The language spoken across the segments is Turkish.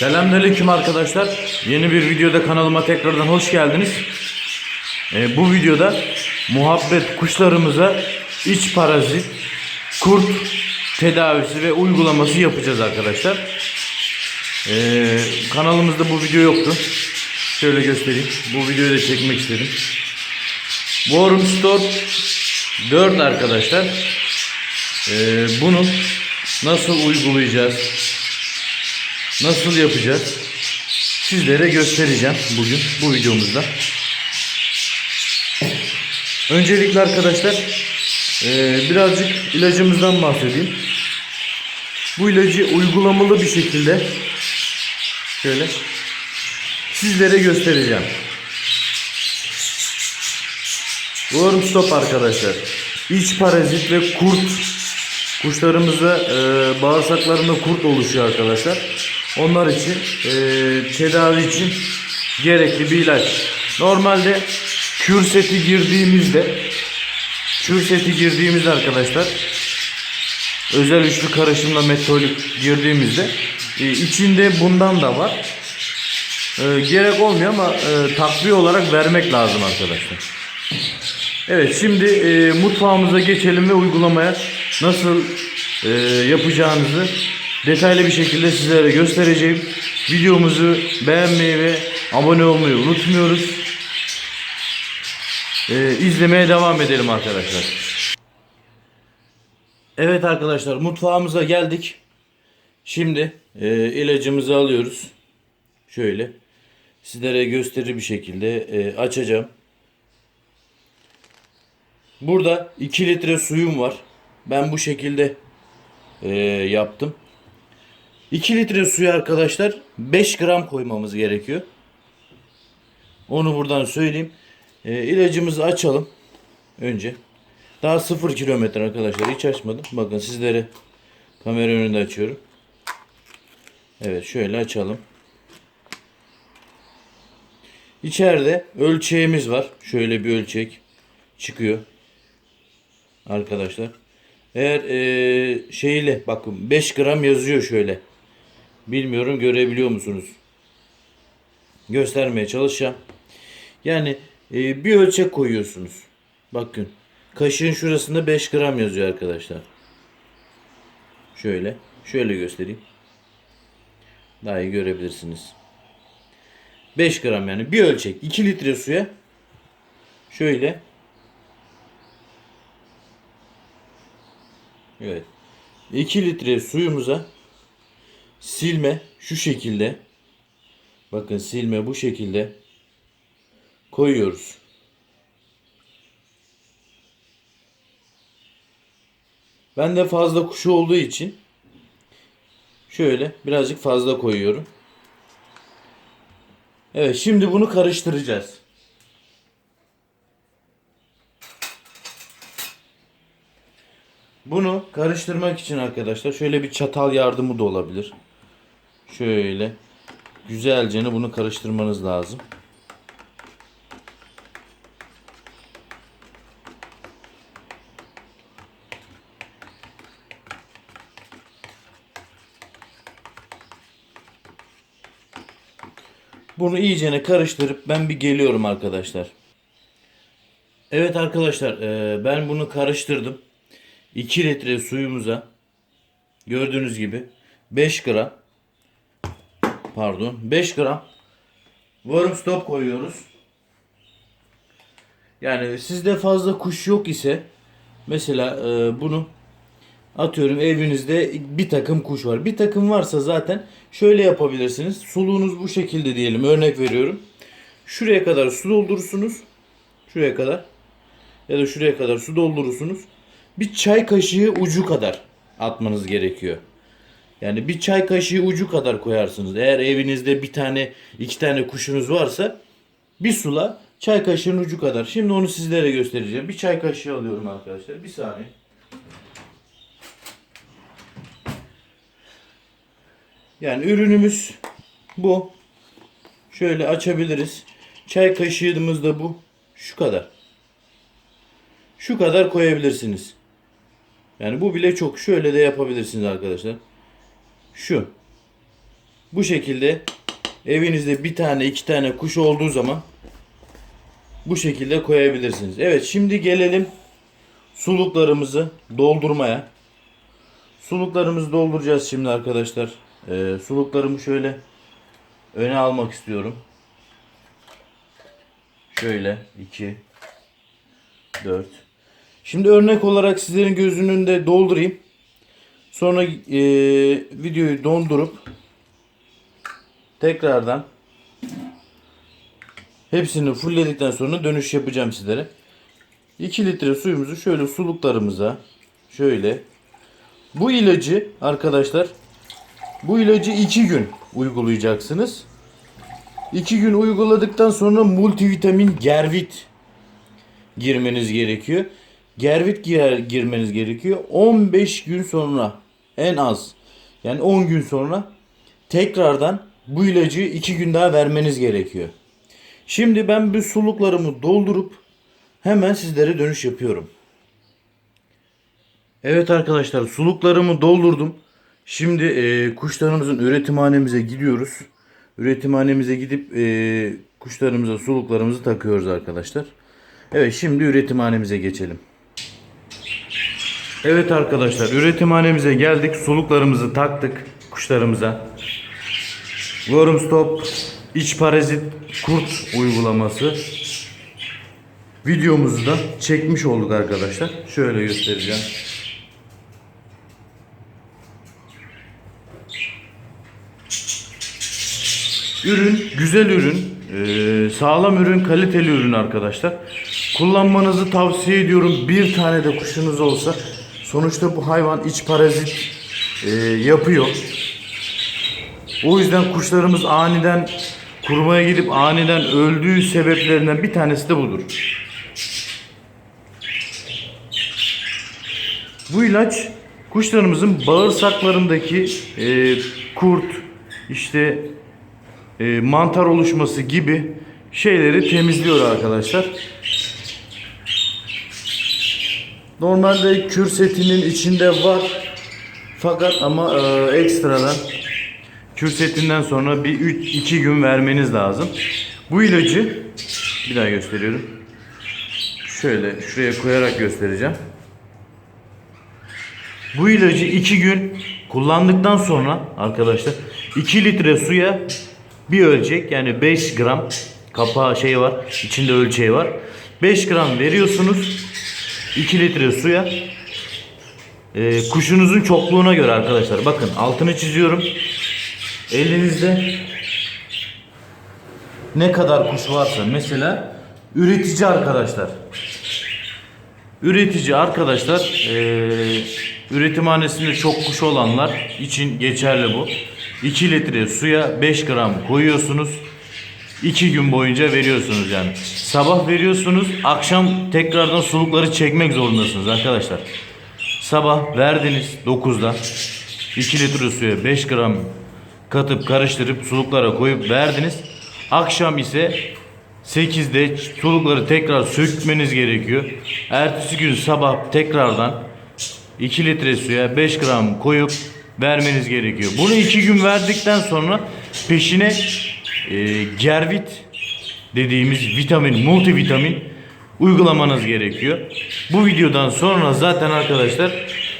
Selamünaleyküm arkadaşlar. Yeni bir videoda kanalıma tekrardan hoş geldiniz. Ee, bu videoda muhabbet kuşlarımıza iç parazit, kurt tedavisi ve uygulaması yapacağız arkadaşlar. Ee, kanalımızda bu video yoktu. Şöyle göstereyim. Bu videoyu da çekmek istedim. Warm Store 4 arkadaşlar. Ee, bunu nasıl uygulayacağız? Nasıl yapacağız? Sizlere göstereceğim bugün bu videomuzda. Öncelikle arkadaşlar eee, birazcık ilacımızdan bahsedeyim. Bu ilacı uygulamalı bir şekilde şöyle sizlere göstereceğim. Worm stop arkadaşlar. İç parazit ve kurt kuşlarımızda eee bağırsaklarında kurt oluşuyor arkadaşlar. Onlar için eee, tedavi için gerekli bir ilaç. Normalde kür seti girdiğimizde kür seti girdiğimizde arkadaşlar özel üçlü karışımla metolik girdiğimizde e, içinde bundan da var. E, gerek olmuyor ama e, takviye olarak vermek lazım arkadaşlar. Evet şimdi e, mutfağımıza geçelim ve uygulamaya nasıl e, yapacağınızı detaylı bir şekilde sizlere göstereceğim. Videomuzu beğenmeyi ve abone olmayı unutmuyoruz. E, izlemeye devam edelim arkadaşlar. Evet arkadaşlar mutfağımıza geldik. Şimdi e, ilacımızı alıyoruz. Şöyle sizlere gösteri bir şekilde e, açacağım. Burada 2 litre suyum var. Ben bu şekilde e, yaptım. 2 litre suyu arkadaşlar 5 gram koymamız gerekiyor. Onu buradan söyleyeyim. E, ilacımızı açalım. Önce. Daha 0 kilometre arkadaşlar. Hiç açmadım. Bakın sizlere kamera önünde açıyorum. Evet şöyle açalım. İçeride ölçeğimiz var. Şöyle bir ölçek çıkıyor arkadaşlar. Eğer eee, şeyle bakın 5 gram yazıyor şöyle. Bilmiyorum görebiliyor musunuz? Göstermeye çalışacağım. Yani eee, bir ölçek koyuyorsunuz. Bakın kaşığın şurasında 5 gram yazıyor arkadaşlar. Şöyle. Şöyle göstereyim. Daha iyi görebilirsiniz. 5 gram yani bir ölçek 2 litre suya şöyle Evet. 2 litre suyumuza silme şu şekilde bakın silme bu şekilde koyuyoruz. Ben de fazla kuşu olduğu için şöyle birazcık fazla koyuyorum. Evet şimdi bunu karıştıracağız. Bunu karıştırmak için arkadaşlar şöyle bir çatal yardımı da olabilir. Şöyle güzelce bunu karıştırmanız lazım. Bunu iyicene karıştırıp ben bir geliyorum arkadaşlar. Evet arkadaşlar eee, ben bunu karıştırdım. 2 litre suyumuza gördüğünüz gibi 5 gram pardon 5 gram warm stop koyuyoruz. Yani sizde fazla kuş yok ise mesela e, bunu atıyorum evinizde bir takım kuş var. Bir takım varsa zaten şöyle yapabilirsiniz. Suluğunuz bu şekilde diyelim örnek veriyorum. Şuraya kadar su doldurursunuz. Şuraya kadar ya da şuraya kadar su doldurursunuz. Bir çay kaşığı ucu kadar atmanız gerekiyor. Yani bir çay kaşığı ucu kadar koyarsınız. Eğer evinizde bir tane iki tane kuşunuz varsa bir sula çay kaşığının ucu kadar. Şimdi onu sizlere göstereceğim. Bir çay kaşığı alıyorum arkadaşlar. Bir saniye. Yani ürünümüz bu. Şöyle açabiliriz. Çay kaşığımız da bu. Şu kadar. Şu kadar koyabilirsiniz. Yani bu bile çok. Şöyle de yapabilirsiniz arkadaşlar. Şu. Bu şekilde evinizde bir tane iki tane kuş olduğu zaman bu şekilde koyabilirsiniz. Evet şimdi gelelim suluklarımızı doldurmaya. Suluklarımızı dolduracağız şimdi arkadaşlar. Ee, suluklarımı şöyle öne almak istiyorum. Şöyle 2 4 Şimdi örnek olarak sizlerin gözünün önünde doldurayım. Sonra e, videoyu dondurup tekrardan hepsini fullledikten sonra dönüş yapacağım sizlere. 2 litre suyumuzu şöyle suluklarımıza şöyle bu ilacı arkadaşlar bu ilacı 2 gün uygulayacaksınız. 2 gün uyguladıktan sonra multivitamin gervit girmeniz gerekiyor. Gervit girer, girmeniz gerekiyor. 15 gün sonra en az yani 10 gün sonra tekrardan bu ilacı 2 gün daha vermeniz gerekiyor. Şimdi ben bu suluklarımı doldurup hemen sizlere dönüş yapıyorum. Evet arkadaşlar suluklarımı doldurdum. Şimdi e, kuşlarımızın üretimhanemize gidiyoruz. Üretimhanemize gidip e, kuşlarımıza suluklarımızı takıyoruz arkadaşlar. Evet şimdi üretimhanemize geçelim. Evet arkadaşlar üretimhanemize geldik. Suluklarımızı taktık kuşlarımıza. Worm Stop iç parazit kurt uygulaması videomuzu da çekmiş olduk arkadaşlar. Şöyle göstereceğim. Ürün güzel ürün, ee, sağlam ürün, kaliteli ürün arkadaşlar. Kullanmanızı tavsiye ediyorum. Bir tane de kuşunuz olsa. Sonuçta bu hayvan iç parazit ee, yapıyor. O yüzden kuşlarımız aniden kurumaya gidip aniden öldüğü sebeplerinden bir tanesi de budur. Bu ilaç kuşlarımızın bağırsaklarındaki e, kurt, işte e, mantar oluşması gibi şeyleri temizliyor arkadaşlar. Normalde kür setinin içinde var. Fakat ama e, ekstradan kür setinden sonra bir 2 gün vermeniz lazım. Bu ilacı bir daha gösteriyorum. Şöyle şuraya koyarak göstereceğim. Bu ilacı 2 gün kullandıktan sonra arkadaşlar 2 litre suya bir ölçek yani 5 gram kapağı şey var içinde ölçeği var 5 gram veriyorsunuz 2 litre suya Ee, kuşunuzun çokluğuna göre arkadaşlar. Bakın altını çiziyorum. Elinizde ne kadar kuş varsa mesela üretici arkadaşlar. Üretici arkadaşlar eee üretimhanesinde çok kuş olanlar için geçerli bu. 2 litre suya 5 gram koyuyorsunuz 2 gün boyunca veriyorsunuz yani sabah veriyorsunuz akşam tekrardan sulukları çekmek zorundasınız arkadaşlar sabah verdiniz 9'da 2 litre suya 5 gram katıp karıştırıp suluklara koyup verdiniz. Akşam ise 8'de sulukları tekrar sökmeniz gerekiyor. Ertesi gün sabah tekrardan 2 litre suya 5 gram koyup vermeniz gerekiyor. Bunu 2 gün verdikten sonra peşine e, gervit dediğimiz vitamin, multivitamin uygulamanız gerekiyor. Bu videodan sonra zaten arkadaşlar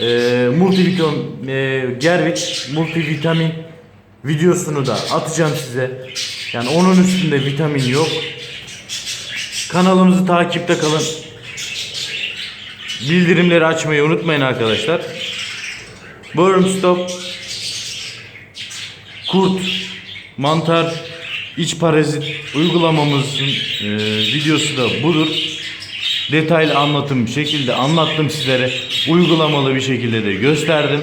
e, multivitamin, e, gervit, multivitamin videosunu da atacağım size. Yani onun üstünde vitamin yok. Kanalımızı takipte kalın. Bildirimleri açmayı unutmayın arkadaşlar. Worm Stop Kurt Mantar iç parazit uygulamamızın e, videosu da budur. Detaylı anlatım şekilde anlattım sizlere. Uygulamalı bir şekilde de gösterdim.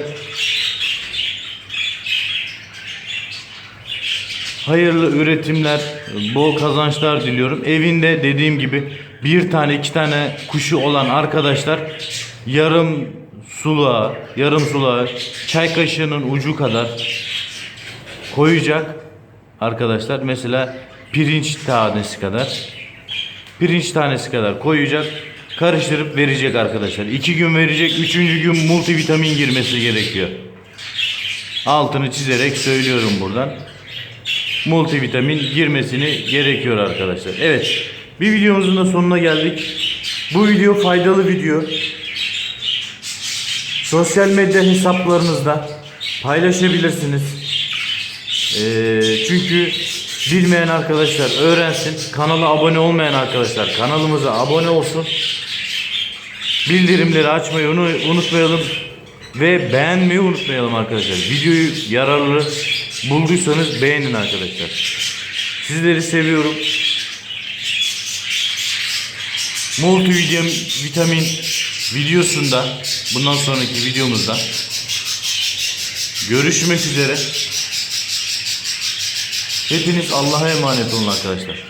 Hayırlı üretimler, bol kazançlar diliyorum. Evinde dediğim gibi bir tane iki tane kuşu olan arkadaşlar yarım suluğa, yarım suluğa çay kaşığının ucu kadar koyacak arkadaşlar. Mesela pirinç tanesi kadar pirinç tanesi kadar koyacak. Karıştırıp verecek arkadaşlar. İki gün verecek. Üçüncü gün multivitamin girmesi gerekiyor. Altını çizerek söylüyorum buradan. multivitamin girmesini gerekiyor arkadaşlar. Evet bir videomuzun da sonuna geldik. Bu video faydalı video. Sosyal medya hesaplarınızda paylaşabilirsiniz. Ee, çünkü bilmeyen arkadaşlar öğrensin. Kanala abone olmayan arkadaşlar kanalımıza abone olsun. Bildirimleri açmayı unu- unutmayalım. Ve beğenmeyi unutmayalım arkadaşlar. Videoyu yararlı bulduysanız beğenin arkadaşlar. Sizleri seviyorum. Multivitamin videosunda bundan sonraki videomuzda görüşmek üzere. Hepiniz Allah'a emanet olun arkadaşlar.